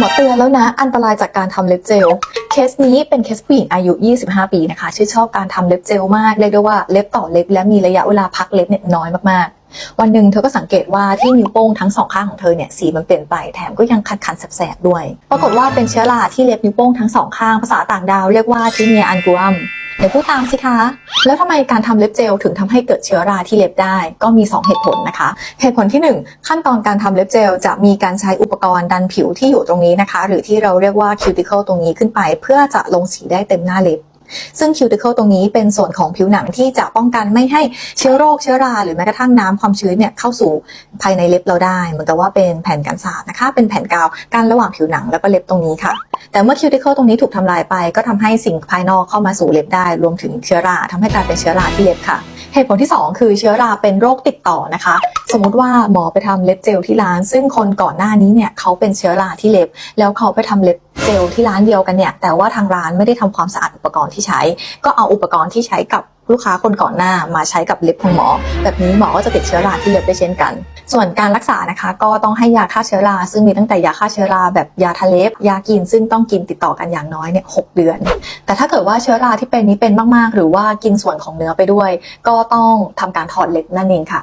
หมอเตือนแล้วนะ อันตรายจากการทำเล็บเจล เคสนี้เป็นเคสผู้หญิงอายุ 25 ปีนะคะ ชื่อชอบการทำเล็บเจลมาก เรียกได้ว่าเล็บต่อเล็บ และมีระยะเวลาพักเล็บเนี่ยน้อยมากๆ วันหนึ่งเธอก็สังเกตว่าที่นิ้วโป้งทั้งสองข้างของเธอเนี่ยสีมันเปลี่ยนไป แถมก็ยังคันๆแสบๆด้วย ปรากฏว่าเป็นเชื้อราที่เล็บนิ้วโป้งทั้งสองข้างภาษาต่างดาวเรียกว่าทิเนียอันกัม เดี๋ยวพูดตามสิคะ แล้วทำไมการทำเล็บเจลถึงทำให้เกิดเชื้อราที่เล็บได้ ก็มี 2 เหตุผลนะคะ เหตุผลที่ 1 ขั้นตอนการทำเล็บเจลจะมีการใช้อุปกรณ์ดันผิวที่อยู่ตรงนี้นะคะ หรือที่เราเรียกว่าคิวติเคิลตรงนี้ขึ้นไป เพื่อจะลงสีได้เต็มหน้าเล็บ ซึ่งคิวติเคิลตรงนี้เป็นส่วนของผิวหนังที่จะป้องกันไม่ให้เชื้อโรคเชื้อราหรือแม้กระทั่งน้ำความชื้นเนี่ยเข้าสู่ภายในเล็บเราได้ เหมือนกับว่าเป็นแผ่นกันสาดนะคะ เป็นแผ่นกาวกั้นระหว่างผิวหนังแล้วก็เล็บตรงนี้ค่ะ แต่เมื่อคิวติเคิลตรงนี้ถูกทำลายไป ก็ทำให้สิ่งภายนอกเข้ามาสู่เล็บได้ รวมถึงเชื้อราทำให้กลายเป็นเชื้อราที่เล็บค่ะเหตุผลที่ 2 คือเชื้อราเป็นโรคติดต่อนะคะ สมมุติว่าหมอไปทำเล็บเจลที่ร้าน ซึ่งคนก่อนหน้านี้เนี่ยเขาเป็นเชื้อราที่เล็บ แล้วเขาไปทำเล็บ เจลที่ร้านเดียวกันเนี่ยแต่ว่าทางร้านไม่ได้ทำความสะอาดอุปกรณ์ที่ใช้ ก็เอาอุปกรณ์ที่ใช้กับลูกค้าคนก่อนหน้ามาใช้กับเล็บของหมอ แบบนี้หมอก็จะติดเชื้อราที่เล็บได้เช่นกัน ส่วนการรักษานะคะ ก็ต้องให้ยาฆ่าเชื้อรา ซึ่งมีตั้งแต่ยาฆ่าเชื้อราแบบยาทาเล็บยากิน ซึ่งต้องกินติดต่อกันอย่างน้อยเนี่ยหกเดือน แต่ถ้าเกิดว่าเชื้อราที่เป็นนี้เป็นมากๆ หรือว่ากินส่วนของเนื้อไปด้วย ก็ต้องทำการถอดเล็บนั่นเองค่ะ